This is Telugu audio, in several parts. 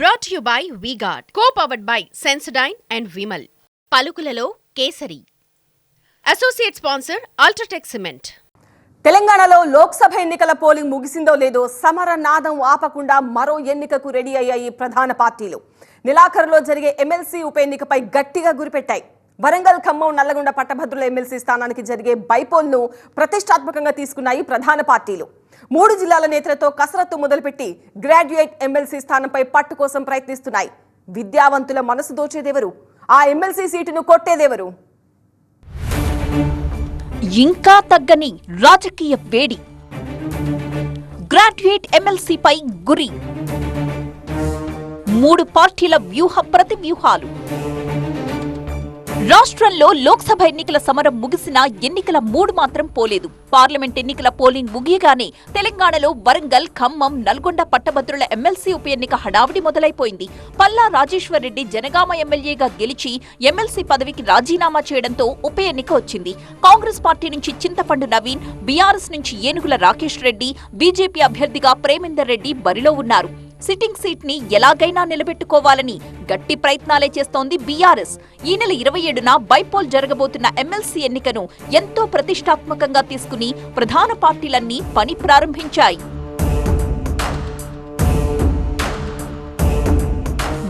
Brought you by V Guard co powered by Sensodyne and Vimal పలుకులలో kesari. Associate sponsor UltraTech cement తెలంగాణలో లోక్సభ ఎన్నికల పోలింగ్ ముగిసిందో లేదో సమర నాదం ఆపకుండా మరో ఎన్నికకు రెడీ అయ్యాయి ప్రధాన పార్టీలు. నెలాఖరులో జరిగే ఎమ్మెల్సీ ఉప ఎన్నికపై గట్టిగా గురిపెట్టాయి. వరంగల్ ఖమ్మం నల్లగొండ పట్టభద్రుల ఎమ్మెల్సీ స్థానానికి జరిగే బైపోల్ను ప్రతిష్టాత్మకంగా తీసుకున్నాయి ప్రధాన పార్టీలు. మూడు జిల్లాల నేతలతో కసరత్తు మొదలుపెట్టి గ్రాడ్యుయేట్ ఎమ్మెల్సీ స్థానంపై పట్టు కోసం ప్రయత్నిస్తున్నాయి. విద్యావంతుల మనసు దోచేదెవరు? ఆ ఎమ్మెల్సీ సీటును కొట్టేదెవరు? ఇంకా తగ్గని రాజకీయ వేడి. గ్రాడ్యుయేట్ ఎమ్మెల్సీపై గురి. మూడు పార్టీల వ్యూహ ప్రతి వ్యూహాలు రాష్ట్రంలో లోక్సభ ఎన్నికల సమరం ముగిసినా ఎన్నికల మూడు మాత్రం పోలేదు. పార్లమెంట్ ఎన్నికల పోలింగ్ ముగియగానే తెలంగాణలో వరంగల్ ఖమ్మం నల్గొండ పట్టభద్రుల ఎమ్మెల్సీ ఉప ఎన్నిక హడావిడి మొదలైపోయింది. పల్లా రాజేశ్వర్ రెడ్డి జనగామ ఎమ్మెల్యేగా గెలిచి ఎమ్మెల్సీ పదవికి రాజీనామా చేయడంతో ఉప ఎన్నిక వచ్చింది. కాంగ్రెస్ పార్టీ నుంచి చింతపండు నవీన్ బీఆర్ఎస్ నుంచి ఏనుగుల రాకేష్ రెడ్డి బీజేపీ అభ్యర్థిగా ప్రేమేందర్ రెడ్డి బరిలో ఉన్నారు. సిట్టింగ్ సీట్ని ఎలాగైనా నిలబెట్టుకోవాలని గట్టి ప్రయత్నాలే చేస్తోంది బీఆర్ఎస్. ఈ నెల ఇరవై ఏడున బైపోల్ జరగబోతున్న ఎమ్మెల్సీ ఎన్నికను ఎంతో ప్రతిష్టాత్మకంగా తీసుకుని ప్రధాన పార్టీలన్నీ పని ప్రారంభించాయి.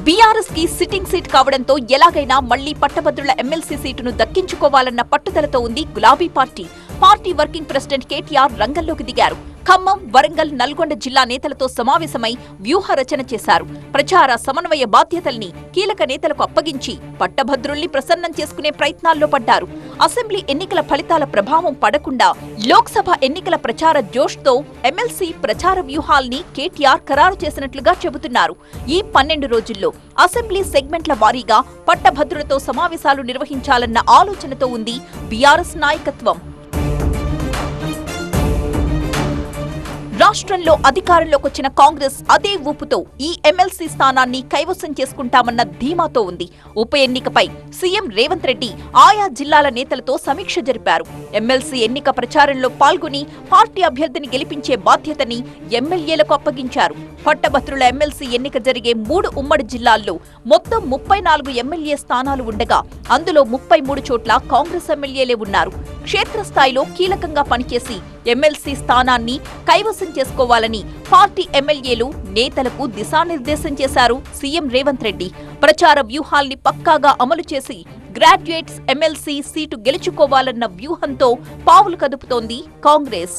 బీఆర్ఎస్కి సిట్టింగ్ సీట్ కావడంతో ఎలాగైనా మళ్ళీ పట్టభద్రుల ఎమ్మెల్సీ సీటును దక్కించుకోవాలన్న పట్టుదలతో ఉంది గులాబీ party. Party working president KTR రంగంలోకి దిగారు. ఖమ్మం వరంగల్ నల్గొండ జిల్లా నేతలతో సమావేశమై వ్యూహ రచన చేశారు. ప్రచార సమన్వయ బాధ్యతల్ని కీలక నేతలకు అప్పగించి పట్టభద్రుల్ని ప్రసన్నం చేసుకునే ప్రయత్నాల్లో పడ్డారు. అసెంబ్లీ ఎన్నికల ఫలితాల ప్రభావం పడకుండా లోక్సభ ఎన్నికల ప్రచార జోష్తో ఎమ్మెల్సీ ప్రచార వ్యూహాల్ని కేటీఆర్ ఖరారు చేసినట్లుగా చెబుతున్నారు. ఈ పన్నెండు రోజుల్లో అసెంబ్లీ సెగ్మెంట్ల వారీగా పట్టభద్రులతో సమావేశాలు నిర్వహించాలన్న ఆలోచనతో ఉంది బీఆర్ఎస్ నాయకత్వం. రాష్ట్రంలో అధికారంలోకి వచ్చిన కాంగ్రెస్ అదే ఊపుతో ఈ ఎమ్మెల్సీ స్థానాన్ని కైవసం చేసుకుంటామన్న ధీమాతో ఉంది. ఉప ఎన్నికపై సీఎం రేవంత్ రెడ్డి ఆయా జిల్లాల నేతలతో సమీక్ష జరిపారు. ఎమ్మెల్సీ ఎన్నిక ప్రచారంలో పాల్గొని పార్టీ అభ్యర్థిని గెలిపించే బాధ్యతని ఎమ్మెల్యేలకు అప్పగించారు. పట్టభద్రుల ఎమ్మెల్సీ ఎన్నిక జరిగే మూడు ఉమ్మడి జిల్లాల్లో మొత్తం ముప్పై నాలుగు ఎమ్మెల్యే స్థానాలు ఉండగా అందులో ముప్పై మూడు చోట్ల కాంగ్రెస్ ఎమ్మెల్యేలే ఉన్నారు. క్షేత్రస్థాయిలో కీలకంగా పనిచేసి ఎమ్మెల్సీ స్థానాన్ని కైవసం చేసుకోవాలని పార్టీ ఎమ్మెల్యేలు నేతలకు దిశానిర్దేశం చేశారు సీఎం రేవంత్ రెడ్డి. ప్రచార వ్యూహాల్ని పక్కాగా అమలు చేసి గ్రాడ్యుయేట్స్ ఎమ్మెల్సీ సీటు గెలుచుకోవాలన్న వ్యూహంతో పావులు కదుపుతోంది కాంగ్రెస్.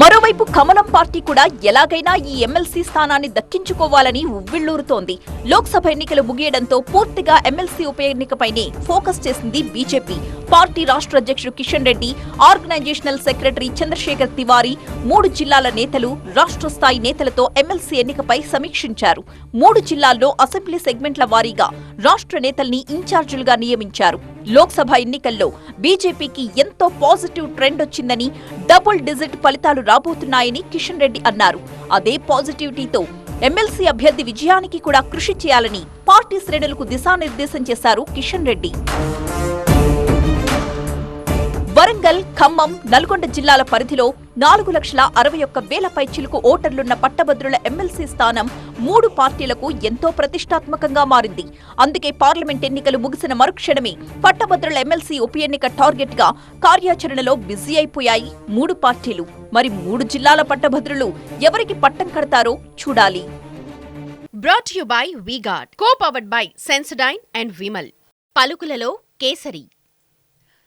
మరోవైపు కమలం పార్టీ కూడా ఎలాగైనా ఈ ఎమ్మెల్సీ స్థానాన్ని దక్కించుకోవాలని ఉవ్విళ్ళూరుతోంది లోక్సభ ఎన్నికలు ముగియడంతో పూర్తిగా ఎమ్మెల్సీ ఉప ఎన్నికపైనే ఫోకస్ చేసింది బీజేపీ. పార్టీ రాష్ట్ర అధ్యక్షుడు కిషన్ రెడ్డి ఆర్గనైజేషనల్ సెక్రటరీ చంద్రశేఖర్ తివారీ మూడు జిల్లాల నేతలు రాష్ట్ర స్థాయి నేతలతో ఎమ్మెల్సీ ఎన్నికపై సమీక్షించారు. మూడు జిల్లాల్లో అసెంబ్లీ సెగ్మెంట్ల వారీగా రాష్ట్ర నేతల్ని ఇన్ఛార్జీలుగా నియమించారు. లోక్సభ ఎన్నికల్లో బీజేపీకి ఎంతో పాజిటివ్ ట్రెండ్ వచ్చిందని డబుల్ డిజిట్ ఫలితాలు రాబోతున్నాయని కిషన్ రెడ్డి అన్నారు. అదే పాజిటివిటీతో ఎమ్మెల్సీ అభ్యర్థి విజయానికి కూడా కృషి చేయాలని పార్టీ శ్రేణులకు దిశానిర్దేశం చేశారు కిషన్ రెడ్డి. వరంగల్ ఖమ్మం నల్గొండ జిల్లాల పరిధిలో నాలుగు లక్షల అరవై ఒక్క వేల పైచిలుకు ఓటర్లున్న పట్టభద్రుల ఎమ్మెల్సీ స్థానం మూడు పార్టీలకు ఎంతో ప్రతిష్టాత్మకంగా మారింది. అందుకే పార్లమెంట్ ఎన్నికలు ముగిసిన మరుక్షణమే పట్టభద్రుల ఎమ్మెల్సీ ఉప ఎన్నిక టార్గెట్గా కార్యాచరణలో బిజీ అయిపోయాయి మూడు పార్టీలు. మరి మూడు జిల్లాల పట్టభద్రులు ఎవరికి పట్టం కడతారో చూడాలి. Brought you by V Guard co powered by Sensodyne and Vimal పలుకులలో kesari.